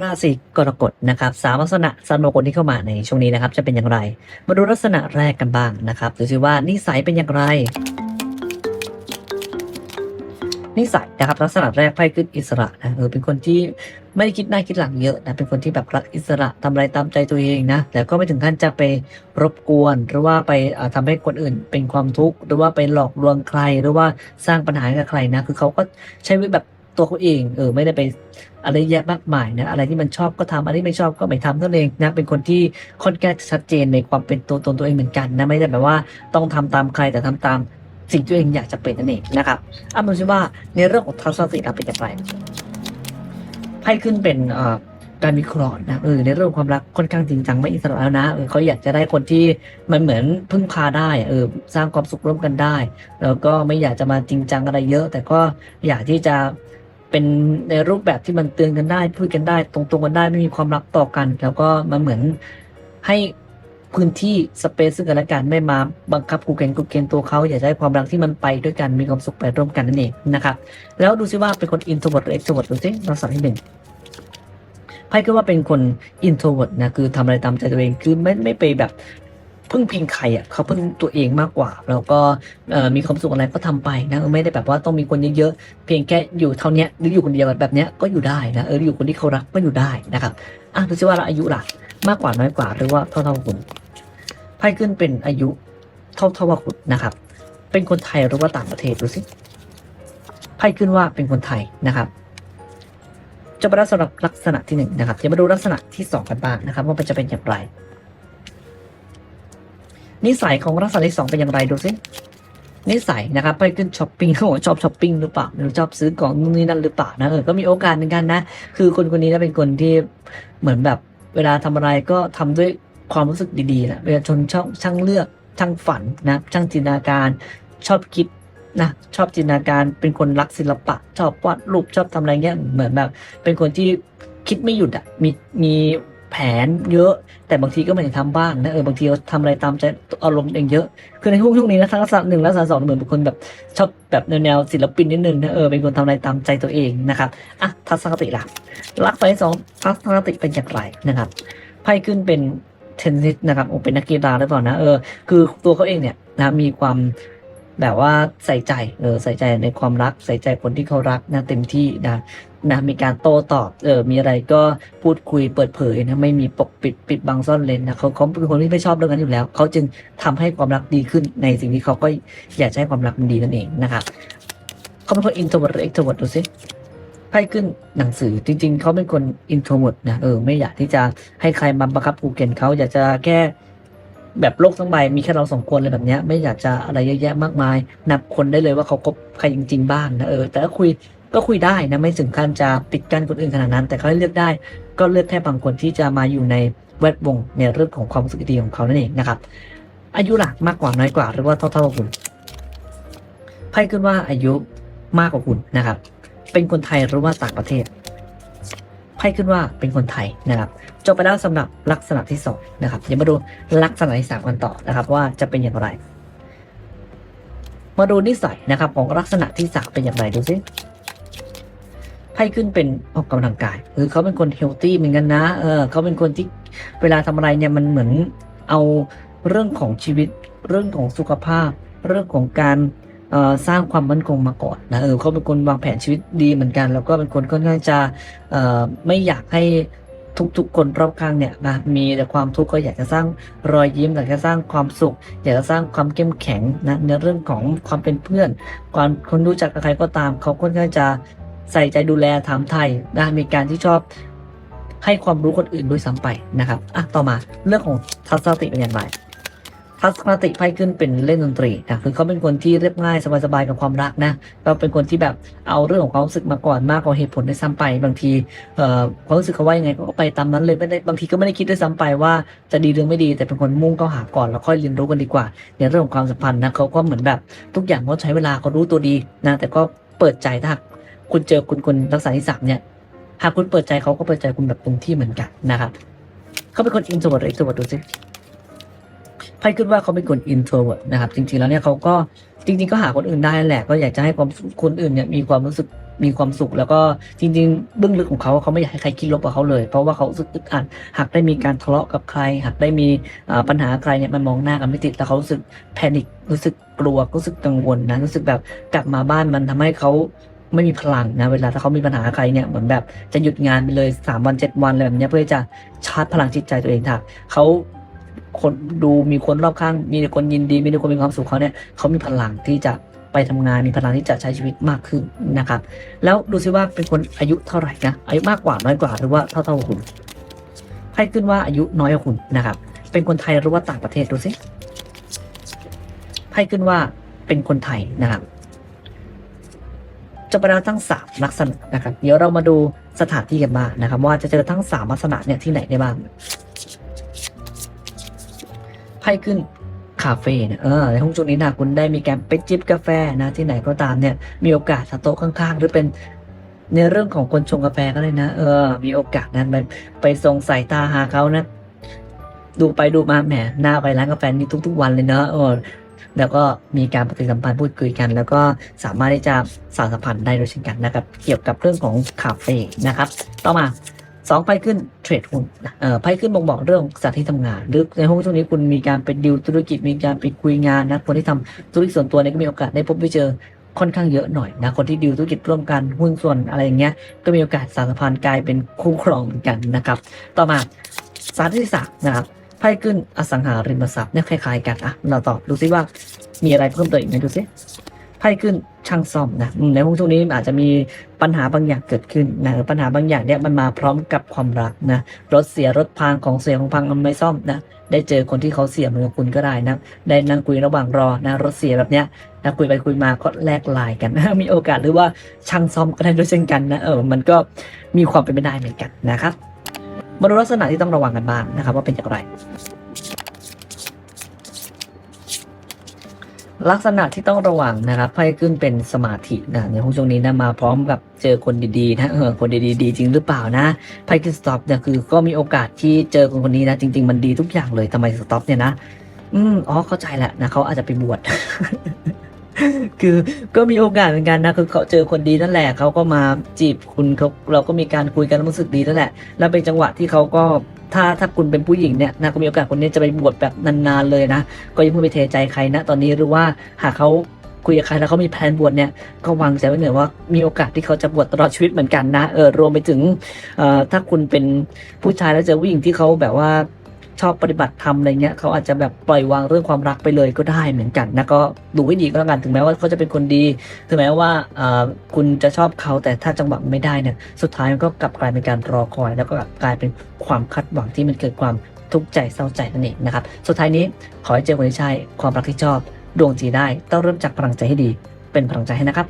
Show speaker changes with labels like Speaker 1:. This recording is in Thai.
Speaker 1: ราศีกรกฎนะครับสามลักษณะสามโลกที่เข้ามาในช่วงนี้นะครับ จะเป็นอย่างไร มาดูลักษณะแรกกันบ้างนะครับดูสิว่านิสัยเป็นอย่างไร นิสัยนะครับ ลักษณะแรกไพ่ขึ้นอิสระนะเออเป็นคนที่ไม่ได้คิดหน้าคิดหลังเยอะนะเป็นคนที่แบบรักอิสระทำอะไรตามใจตัวเองนะแต่ก็ไม่ถึงขั้นจะไปรบกวน หรือว่าไปาทำให้คนอื่นเป็นความทุกข์หรือว่าไปหลอกลวงใคร หรือว่าสร้างปัญหาให้กับใครนะคือเขาก็ใช้วิแบบ ตัวเขาเองเออไม่ได้ไปอะไรแยะมากมายนะอะไรที่มันชอบก็ทำอะไรที่ไม่ชอบก็ไม่ทำนั่นเองนะเป็นคนที่ค่อนข้างชัดเจนในความเป็นตัวตนตัวเองเหมือนกันนะไม่ได้แบบว่าต้องทำตามใครแต่ทำตามสิ่งที่ตัวเองอยากจะเป็นนั่นเองนะครับอะมาดูซิว่าในเรื่องของทัศนคติเราเป็นอย่างไรไพ่ขึ้นเป็นเอ่อการวิเคราะห์นะเออในเรื่องความรักค่อนข้างจริงจังไม่อิสระแล้วนะเออเขาอยากจะได้คนที่มันเหมือนพึ่งพาได้เออสร้างความสุขร่วมกันได้ แล้วก็ไม่อยากจะมาจริงจังอะไรเยอะ แต่ก็อยากที่จะ เป็นในรูปแบบที่มันเตือนกันได้ พูดกันได้ ตรงๆกันได้ไม่มีความรักต่อกัน แล้วก็มันเหมือนให้พื้นที่สเปซซึ่งกันและกันไม่มาบังคับกูเกนกูเกนตัวเขาอยากได้ความรักที่มันไปด้วยกันมีความสุขไปร่วมกันนั่นเองนะครับแล้วดูซิว่าเป็นคนอินโทรเวิร์ดหรือเอ็กโทรเวิร์ดดูซิลักษณะที่หนึ่งไพ่ก็ว่าเป็นคนอินโทรเวิร์ดนะคือทำอะไรตามใจตัวเองคือไม่ไม่ไปแบบ พึ่งพิงใครอะเขาพึ่งตัวเองมากกว่า แล้วก็มีความสุขอะไรก็ทำไปนะไม่ได้แบบว่าต้องมีคนเยอะๆเพียงแค่อยู่เท่านี้หรืออยู่คนเดียวแบบเนี้ยก็อยู่ได้นะเอออยู่คนที่เขารักก็อยู่ได้นะครับอะดูซิว่าเราอายุล่ะมากกว่าน้อยกว่าหรือว่าเท่าเท่าๆคุณไพ่ขึ้นเป็นอายุเท่าเท่าคุณนะครับ เป็นคนไทยหรือว่าต่างประเทศดูสิไพ่ขึ้นว่าเป็นคนไทยนะครับจะมาดูสำหรับลักษณะที่หนึ่งนะครับจะมาดูลักษณะที่สองกันบ้างนะครับ ว่ามันจะเป็นอย่างไร นิสัยของลักษณะที่สองเป็นอย่างไรดูสินิสัยนะครับไปขึ้นช้อปปิ้งเขาบอกชอบช้อปปิ้งหรือเปล่าหรือชอบซื้อของนู่นนี่นั่นหรือเปล่านะเออก็มีโอกาสเหมือนกันนะ คือคนคนนี้นะเป็นคนที่เหมือนแบบเวลาทำอะไรก็ทำด้วยความรู้สึกดีๆนะเวลาชนช่างช่างเลือกช่างฝันนะช่างจินตนาการชอบคิดนะชอบจินตนาการเป็นคนรักศิลปะ ชอบวาดรูปชอบทำอะไรเงี้ยเหมือนแบบ เป็นคนที่คิดไม่หยุดอะมีมี แผนเยอะ แต่บางทีก็ไม่ได้ทำบ้างนะเออบางทีเขาทำอะไรตามใจอารมณ์เองเยอะ คือในช่วงช่วงนี้นะทั้งลักษณะหนึ่งและลักษณะสองเหมือนเป็นคนแบบชอบแบบแนวศิลปินนิดนึงนะเออเป็นคนทำอะไรตามใจตัวเองนะครับอะทัศนคติล่ะลักษณะสองทัศนคติเป็นอย่างไรนะครับไพ่ขึ้นเป็นเทนนิสนะครับโอเป็นนักกีฬาหรือเปล่านะเออคือตัวเขาเองเนี่ยนะมีความ แบบว่าใส่ใจเออใส่ใจในความรัก ใส่ใจคนที่เขารักนะเต็มที่นะนะมีการโต้ตอบเออมีอะไรก็พูดคุยเปิดเผยนะไม่มีปกปิดปิดบังซ่อนเลนนะเขาเขาเป็นคนที่ไม่ชอบเรื่องนั้นอยู่แล้ว เขาจึงทำให้ความรักดีขึ้นในสิ่งที่เขาก็อยากให้ความรักมันดีนั่นเองนะครับเขาเป็นคนอินโทรเวิร์ดหรือเอ็กโทรเวิร์ดดูสิไพ่ขึ้นหนังสือจริง ๆ เขาเป็นคนอินโทรเวิร์ดนะเออไม่อยากที่จะให้ใครมาบังคับกูเกนเขาอยากจะแค่ แบบโลกทั้งใบมีแค่เราสองคนเลยแบบเนี้ย ไม่อยากจะอะไรเยอะแยะมากมาย นับคนได้เลยว่าเขาคบใครจริง ๆ บ้างนะเออแต่ก็คุยก็คุยได้นะไม่ถึงขั้นจะปิดกั้นคนอื่นขนาดนั้น แต่เขาให้เลือกได้ ก็เลือกแค่บางคนที่จะมาอยู่ในแวดวงในเรื่องของความสึกดีของเขานั่นเองนะครับ อายุหลักมากกว่าน้อยกว่าหรือว่าเท่าๆกับคุณไพ่ขึ้นว่าอายุมากกว่าคุณนะครับ เป็นคนไทยหรือว่าต่างประเทศ ไพ่ขึ้นว่าเป็นคนไทยนะครับ จบไปแล้วสำหรับลักษณะที่สองนะครับเดี๋ยวมาดูลักษณะที่สามกันต่อนะครับ ว่าจะเป็นอย่างไร มาดูนิสัยนะครับ ของลักษณะที่สามเป็นอย่างไรดูสิไพ่ขึ้นเป็นออกกำลังกายคือเขาเป็นคนเฮลตี้เหมือนกันนะเออเขาเป็นคนที่เวลาทำอะไรเนี่ยมันเหมือนเอาเรื่องของชีวิต เรื่องของสุขภาพ เรื่องของการ สร้างความมั่นคงมาก่อนนะเออเขาเป็นคนวางแผนชีวิตดีเหมือนกัน แล้วก็เป็นคนค่อนข้างจะไม่อยากให้ทุกๆ คนรอบข้างเนี่ยนะมีแต่ความทุกข์ก็อยากจะสร้างรอยยิ้มอยากจะสร้างความสุข อยากจะสร้างความเข้มแข็งนะในเรื่องของความเป็นเพื่อนความคนรู้จักกับใครก็ตาม เขาค่อนข้างจะใส่ใจดูแลถามไทยนะมีการที่ชอบให้ความรู้คนอื่นด้วยซ้ำไปนะครับอะต่อมาเรื่องของทัศนคติเป็นอย่างไร ทัศนคติไพ่ขึ้นเป็นเล่นดนตรีนะคือเขาเป็นคนที่เรียบง่ายสบายๆกับความรักนะก็เป็นคนที่แบบเอาเรื่องของความรู้สึกมาก่อนมากกว่าเหตุผลด้ซ้ำไป บางทีเอ่อความรู้สึกเขาว่ายังไงก็ไปตามนั้นเลยไม่ได้บางทีก็ไม่ได้คิดด้วยซ้ำไปว่าจะดีหรือไม่ดีแต่เป็นคนมุ่งเข้าหาก่อนแล้วค่อยเรียนรู้กันดีกว่า ในเรื่องของความสัมพันธ์นะเขาก็เหมือนแบบทุกอย่างเขาใช้เวลาเขารู้ตัวดีนะแต่ก็เปิดใจถ้าคุณเจอคุณคนลักษณะที่สามเนี่ยหากคุณเปิดใจเขาก็เปิดใจคุณแบบตรงที่เหมือนกันนะครับเขาเป็นคนอินโทรเวิร์ดหรือเอ็กโทรเวิร์ดดูสิ ไพ่ขึ้นว่าเขาเป็นคนอินโทรเวิร์ดนะครับ จริงๆแล้วเนี่ยเขาก็จริง ๆ ก็หาคนอื่นได้แหละ ก็อยากจะให้ความคนอื่นเนี่ยมีความรู้สึกมีความสุข แล้วก็จริง ๆ เบื้องลึกของเขาเขาไม่อยากให้ใครคิดลบกับเขาเลย เพราะว่าเขารู้สึกอึดอัดหากได้มีการทะเลาะกับใคร หากได้มีปัญหาใครเนี่ยมันมองหน้ากันไม่ติดแล้วเขารู้สึกแพนิครู้สึกกลัวรู้สึกกังวลนะรู้สึกแบบกลับมาบ้านมันทำให้เขาไม่มีพลังนะเวลาถ้าเขามีปัญหาใครเนี่ยเหมือนแบบจะหยุดงานไปเลยสามวันเจ็ดวันอะไรแบบเนี้ยเพื่อจะชาร์จพลังจิตใจตัวเองค่ะเขา คนดูมีคนรอบข้าง มีคนยินดี มีคนมีความสุขเขาเนี่ยเขามีพลังที่จะไปทำงานมีพลังที่จะใช้ชีวิตมากขึ้นนะครับ แล้วดูซิว่าเป็นคนอายุเท่าไหร่นะอายุมากกว่าน้อยกว่าหรือว่าเท่าเท่ากับคุณไพ่ขึ้นว่าอายุน้อยกว่าคุณนะครับ เป็นคนไทยหรือว่าต่างประเทศดูสิไพ่ขึ้นว่าเป็นคนไทยนะครับจะปแล้วทั้งสามลักษณะนะครับ เดี๋ยวเรามาดูสถานที่กันบ้างนะครับ ว่าจะเจอทั้งสามลักษณะเนี่ยที่ไหนได้บ้าง พ่ขึ้นคาเฟ่เนี่ยเออในห้องช่วงนี้นะคุณได้มีการไปจิบกาแฟนะที่ไหนก็ตามเนี่ยมีโอกาสสโต๊ะข้างๆ หรือเป็นในเรื่องของคนชงกาแฟก็เลยนะเออ มีโอกาสนั้นไปไปส่งสายตาหาเขานะ ดูไปดูมาแหมหน้าไปร้านกาแฟนี่ทุก ๆ วันเลยเนอะเออแล้วก็มีการปฏิสัมพันธ์พูดคุยกัน แล้วก็สามารถที่จะสานสัมพันธ์ได้โดยเช่นกันนะครับ เกี่ยวกับเรื่องของคาเฟ่นะครับ ต่อมา สองไพ่ขึ้นเทรดหุ้นเอ่อไพ่ขึ้นบ่งบอกเรื่องสถานที่ทำงาน หรือในห้องช่วงนี้คุณมีการไปดิวธุรกิจมีการไปคุยงานนะคนที่ทำธุรกิจส่วนตัวเนี่ยก็มีโอกาสได้พบได้เจอค่อนข้างเยอะหน่อยนะคนที่ดิวธุรกิจร่วมกันหุ้นส่วนอะไรอย่างเงี้ยก็มีโอกาสสานสัมพันธ์กลายเป็นคู่ครองเหมือนกันนะครับต่อมาสานที่สามนะครับไพ่ขึ้นอสังหาริมทรัพย์เนี่ยคล้ายๆกันอะเราตอบดูซิว่ามีอะไรเพิ่มเติมอีกไหมดูซิ ไพ่ขึ้นช่างซ่อมนะอืมในช่วงนี้อาจจะมีปัญหาบางอย่างเกิดขึ้นนะปัญหาบางอย่างเนี่ยมันมาพร้อมกับความรักนะรถเสียรถพังของเสียของพังมันไม่ซ่อมนะได้เจอคนที่เขาเสียเหมือนกับคุณก็ได้นะได้นั่งคุยระหว่างรอนะรถเสียแบบเนี้ยนะคุยไปคุยมาก็แลกไลน์กันนะมีโอกาสหรือว่าช่างซ่อมก็ได้ด้วยเช่นกันนะเออมันก็มีความเป็นไปได้เหมือนกันนะครับมาดูลักษณะที่ต้องระวังกันบ้างนะครับว่าเป็นอย่างไร ลักษณะที่ต้องระวังนะครับไพ่ขึ้นเป็นสมาธินะในห้องช่วงนี้นะมาพร้อมกับเจอคนดีๆนะเออคนดีๆดีจริงหรือเปล่านะไพ่ขึ้นสต็อปเนี่ยคือก็มีโอกาสที่เจอคนคนนี้นะจริง ๆ มันดีทุกอย่างเลยทำไมสต็อปเนี่ยนะ อืมอ๋อเข้าใจแหละนะเขาอาจจะไปบวช คือก็มีโอกาสเหมือนกันนะคือเขาเจอคนดีนั่นแหละเขาก็มาจีบคุณเขาเราก็มีการคุยกันรู้สึกดีนั่นแหละ แล้วเป็นจังหวะที่เขาก็ถ้าถ้าคุณเป็นผู้หญิงเนี่ยนะก็มีโอกาสคนนี้จะไปบวชแบบนานๆเลยนะ ก็ยังเพิ่งไปเทใจใครนะ ตอนนี้หรือว่าหากเขาคุยกับใครแล้วเขามีแพลนบวชเนี่ยก็วางใจไว้เหนือยว่ามีโอกาสที่เขาจะบวชตลอดชีวิตเหมือนกันนะเออรวมไปถึงอ่อถ้าคุณเป็นผู้ชายแล้วเจอผู้หญิงที่เขาแบบว่า ชอบปฏิบัติธรรมอะไรเงี้ยเขาอาจจะแบบปล่อยวางเรื่องความรักไปเลยก็ได้เหมือนกันนะก็ดูให้ดีก็แล้วกันถึงแม้ว่าเขาจะเป็นคนดี ถึงแม้ว่าคุณจะชอบเขาแต่ถ้าจังหวะไม่ได้เนี่ยสุดท้ายมันก็กลับกลายเป็นการรอคอย แล้วก็กลับกลายเป็นความคาดหวังที่มันเกิดความทุกข์ใจเศร้าใจนั่นเองนะครับสุดท้ายนี้ขอให้เจอคนที่ใช่ความรักที่ชอบ ดวงจีได้ต้องเริ่มจากพลังใจให้ดี เป็นพลังใจให้นะครับ